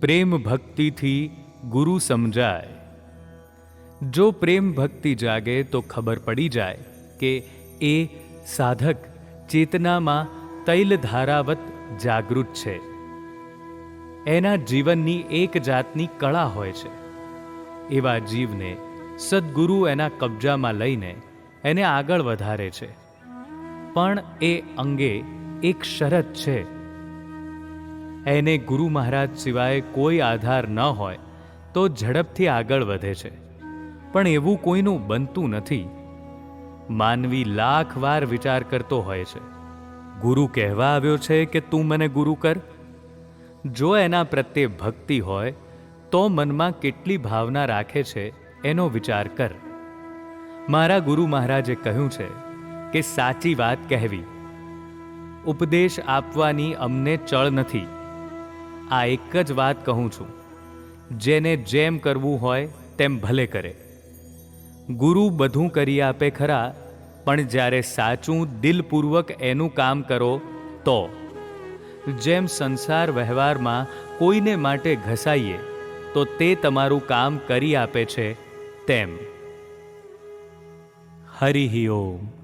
પ્રેમ ભક્તિથી ગુરુ સમજાય. જો પ્રેમ ભક્તિ જાગે તો ખબર પડી જાય કે એ સાધક ચેતનામાં તૈલધારાવત જાગૃત છે. એના જીવનની એક જાતની કળા હોય છે. એવા જીવને સદગુરુ એના કબજામાં લઈને એને આગળ વધારે છે. પણ એ અંગે એક શરત છે. એને ગુરુ મહારાજ સિવાય કોઈ આધાર ન હોય, તો ઝડપથી આગળ વધે છે. પણ એવું કોઈનું બનતું નથી. માનવી લાખ વાર વિચાર કરતો હોય છે. ગુરુ કહેવા આવ્યો છે કે તું મને ગુરુ કર. જો એના પ્રત્યે ભક્તિ હોય, તો મનમાં કેટલી ભાવના રાખે છે એનો વિચાર કર. મારા ગુરુ મહારાજે કહ્યું છે કે સાચી વાત કહેવી. ઉપદેશ આપવાની અમને ચળ નથી. આ એક જ વાત કહું છું. જેને જેમ કરવું હોય, તેમ ભલે કરે. ગુરુ બધું કરી આપે ખરા, પણ જ્યારે સાચું દિલપૂર્વક એનું કામ કરો, તો. જેમ સંસાર વ્યવહારમાં કોઈને માટે ઘસાઈએ, તો તે તમારું કામ કરી આપે છે, તેમ. હરિ ઓમ.